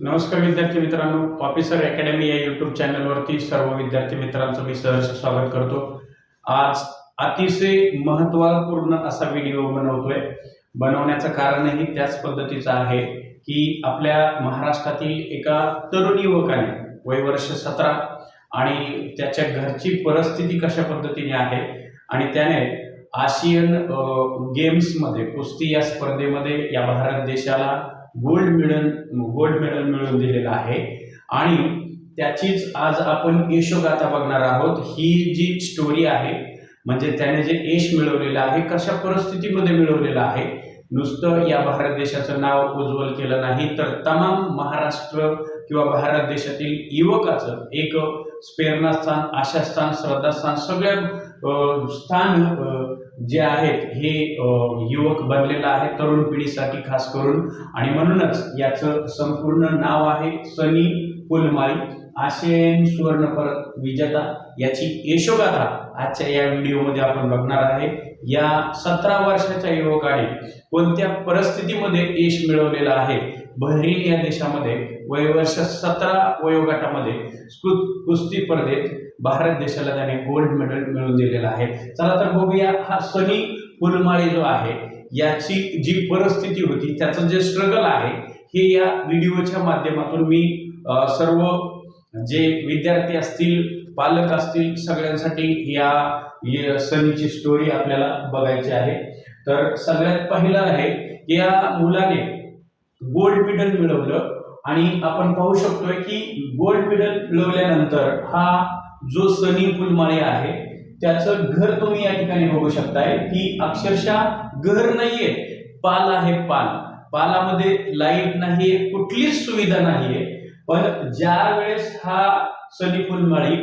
नमस्कार विद्यार्थी मित्रांनो ऑफिसर अकॅडमी या युट्यूब चॅनलवरती सर्व विद्यार्थी मित्रांचं मी सहर्ष स्वागत करतो. आज अतिशय महत्त्वपूर्ण असा व्हिडिओ बनवतोय. बनवण्याचं कारणही त्याच पद्धतीचं आहे की आपल्या महाराष्ट्रातील एका तरुण युवकाने वय वर्ष सतरा आणि त्याच्या घरची परिस्थिती कशा पद्धतीने आहे आणि त्याने आशियन गेम्समध्ये कुस्ती या स्पर्धेमध्ये या भारत देशाला गोल्ड मेडल गोल्ड मेडल मिळवून दिलेलं आहे. आणि त्याचीच आज आपण यशोगाथा बघणार आहोत. ही जी स्टोरी आहे म्हणजे त्याने जे यश मिळवलेलं आहे कशा परिस्थितीमध्ये मिळवलेलं आहे नुसतं या भारत देशाचं नाव उज्ज्वल केलं नाही तर तमाम महाराष्ट्र किंवा भारत देशातील युवकाचं एक प्रेरणास्थान आशास्थान श्रद्धास्थान सगळ्या स्थान जे आहेत हे युवक बनलेलं आहे तरुण पिढीसाठी खास करून. आणि म्हणूनच याचं संपूर्ण नाव आहे सनी पुलमाळी आशियन सुवर्ण परत विजेता. याची यशोगाथा आजच्या या व्हिडिओमध्ये आपण बघणार आहे. या सतरा वर्षाच्या युवकाने कोणत्या परिस्थितीमध्ये यश मिळवलेलं आहे? बहरीन या देशामध्ये वयवर्ष सतरा वयोगटामध्ये कुस्ती स्पर्धेत भारत देशाला त्याने गोल्ड मेडल मिळवून दिलेलं आहे. चला तर बघूया हा सनी फुलमाळी जो आहे याची जी परिस्थिती होती त्याचं जे स्ट्रगल आहे हे या व्हिडिओच्या माध्यमातून मी सर्व जे विद्यार्थी असतील पालक असतील सगळ्यांसाठी या या सनीची स्टोरी आपल्याला बघायची आहे. तर सगळ्यात पहिलं आहे की या मुलाने गोल्ड मेडल मिळवलं. आणि आपण पाहू शकतोय की गोल्ड मेडल मिळवल्यानंतर हा जो सनी पुलमाळे आहे त्याचं घर तुम्ही या ठिकाणी बघू शकताय. की अक्षरशः घर नाहीये पाल आहे पाल. पालामध्ये लाइट नाहीये कुठलीच सुविधा नाहीये. पण ज्या वेळेस हा Sunny Pulmali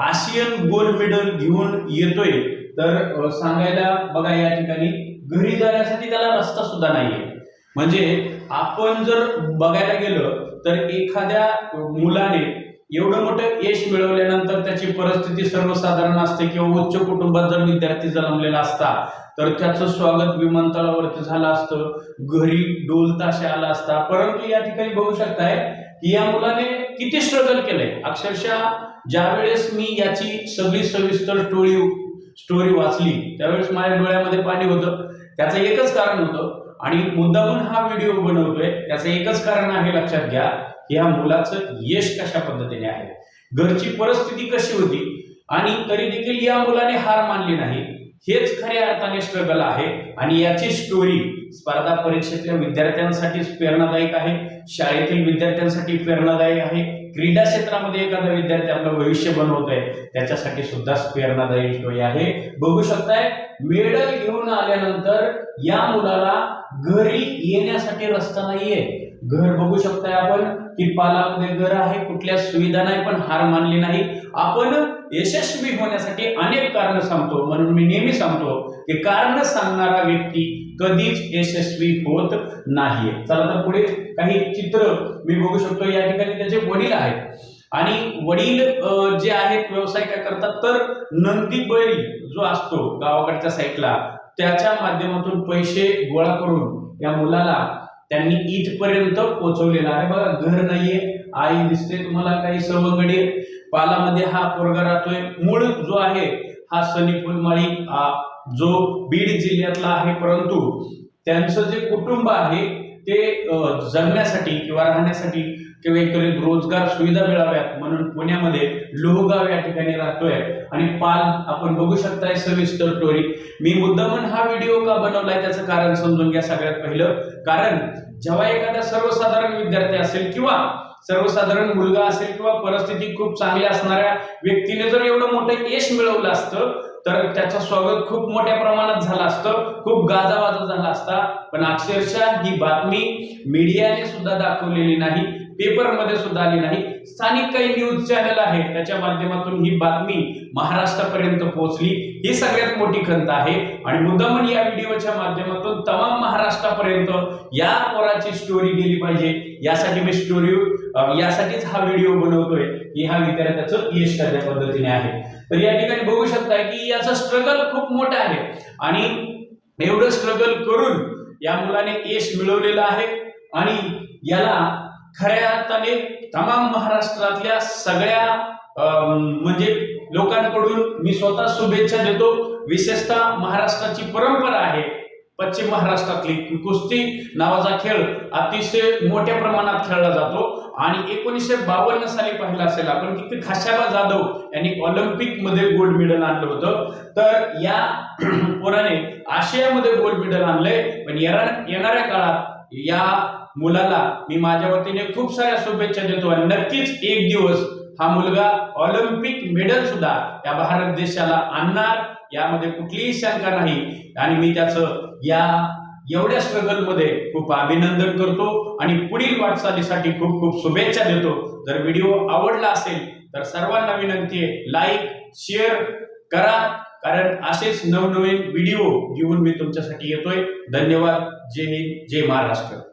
Asian gold medal घेऊन येतोय तर सांगायला बघा या ठिकाणी घरी जाण्यासाठी त्याला रस्ता सुद्धा नाहीये. म्हणजे आपण जर बघायला गेलं तर एखाद्या मुलाने एवढं मोठं यश मिळवल्यानंतर त्याची परिस्थिती सर्वसाधारण असते किंवा उच्च कुटुंबात जर विद्यार्थी जन्मलेला असता तर त्याचं स्वागत विमानतळावरती झालं असतं घरी डोल ताशे आला असता. परंतु या ठिकाणी बघू शकताय की या मुलाने किती स्ट्रगल केलंय. अक्षरशः ज्या वेळेस मी याची सगळी सविस्तर स्टोरी स्टोरी वाचली त्यावेळेस माझ्या डोळ्यामध्ये पाणी होतं. त्याचं एकच कारण होतं आणि मुद्दामून हा व्हिडिओ बनवतोय त्याचं एकच कारण आहे लक्षात घ्या की ह्या मुलाचं यश कशा पद्धतीने आहे? घरची परिस्थिती कशी होती? आणि तरी देखील या मुलाने हार मानली नाही. हेच खऱ्या अर्थाने स्ट्रगल आहे. आणि याची स्टोरी स्पर्धा परीक्षेतल्या विद्यार्थ्यांसाठी प्रेरणादायक आहे शाळेतील विद्यार्थ्यांसाठी प्रेरणादायक आहे क्रीडा क्षेत्रामध्ये एखादा विद्यार्थी आपलं भविष्य बनवतोय त्याच्यासाठी सुद्धा प्रेरणादायी स्टोरी आहे. बघू शकताय मेडल घेऊन आल्यानंतर या मुलाला घरी येण्यासाठी रस्ता नाहीये. घर बघू शकताय आपण की पालामध्ये घर आहे कुठल्या सुविधा नाही पण हार मानली नाही. आपण यशस्वी होण्यासाठी अनेक कारण सांगतो. म्हणून मी नेहमी सांगतो की कारण सांगणारा व्यक्ती कधीच यशस्वी होत नाहीये. चला तर पुढे काही चित्र मी बघू शकतो. या ठिकाणी त्याचे वडील आहेत. आणि वडील जे आहेत व्यवसाय काय करतात तर नंदी बैल जो असतो गावाकडच्या साईडला त्याच्या माध्यमातून पैसे गोळा करून या मुलाला त्यांनी इथपर्यंत पोहोचवलेला आहे. बघा घर नाहीये आई दिसते तुम्हाला काही सवंगडी पालामध्ये हा पोरगा राहतोय. मूळ जो आहे हा सनी फुलमाळी हा जो बीड जिल्ह्यातला आहे. परंतु त्यांचं जे कुटुंब आहे ते जगण्यासाठी किंवा राहण्यासाठी किंवा एकत्रित रोजगार सुविधा मिळाव्यात म्हणून पुण्यामध्ये लोहगाव या ठिकाणी राहतोय. आणि पाल आपण बघू शकताय सविस्तर स्टोरी मी मुद्दामून हा व्हिडिओ का बनवलाय त्याचं कारण समजून घ्या सगळ्यात पहिलं. कारण जेव्हा एखादा सर्वसाधारण विद्यार्थी असेल किंवा सर्वसाधारण मुलगा असेल किंवा परिस्थिती खूप चांगली असणाऱ्या व्यक्तीने जर एवढं मोठं यश मिळवलं असतं तर त्याचं स्वागत खूप मोठ्या प्रमाणात झालं असतं खूप गाजावाजा झाला असता. पण अक्षरशः ही बातमी मीडियाने सुद्धा दाखवलेली नाही. पेपरमध्ये सुद्धा आली नाही. स्थानिक काही न्यूज चॅनल आहे त्याच्या माध्यमातून ही बातमी महाराष्ट्रापर्यंत पोहोचली. ही सगळ्यात मोठी खंत आहे. आणि मुद्दामून या व्हिडिओच्या माध्यमातून तमाम महाराष्ट्रापर्यंत या पोराची स्टोरी गेली पाहिजे. यासाठी मी स्टोरी यासाठीच हा व्हिडिओ बनवतोय की हा विद्यार्थ्याचं यश कशा पद्धतीने आहे. तर या ठिकाणी बघू शकताय की याचा स्ट्रगल खूप मोठा आहे. आणि एवढं स्ट्रगल करून या मुलाने यश मिळवलेलं आहे. आणि याला खऱ्या अर्थाने तमाम महाराष्ट्रातल्या सगळ्या अं, म्हणजे लोकांकडून मी स्वतः शुभेच्छा देतो. विशेषतः महाराष्ट्राची परंपरा आहे पश्चिम महाराष्ट्रातली कुस्ती नावाचा खेळ अतिशय मोठ्या प्रमाणात खेळला जातो. आणि एकोणीसशे बावन्न साली पाहिलं असेल आपण की खाशाबा जाधव यांनी ऑलिम्पिकमध्ये गोल्ड मेडल आणलं होतं. तर या पोराने आशियामध्ये गोल्ड मेडल आणलंय. पण येणाऱ्या काळात या मुलाला मी माझ्या वतीने खूप साऱ्या शुभेच्छा देतो आणि नक्कीच एक दिवस हा मुलगा ऑलिम्पिक मेडल सुद्धा या भारत देशाला आणणार यामध्ये कुठलीही शंका नाही. आणि मी त्याचं या एवढ्या स्ट्रगलमध्ये खूप अभिनंदन करतो आणि पुढील वाटचालीसाठी खूप खूप शुभेच्छा देतो. जर व्हिडिओ आवडला असेल तर सर्वांना विनंती आहे लाईक शेअर करा. कारण असेच नवनवीन व्हिडिओ घेऊन मी तुमच्यासाठी येतोय. धन्यवाद. जय हिंद. जय महाराष्ट्र.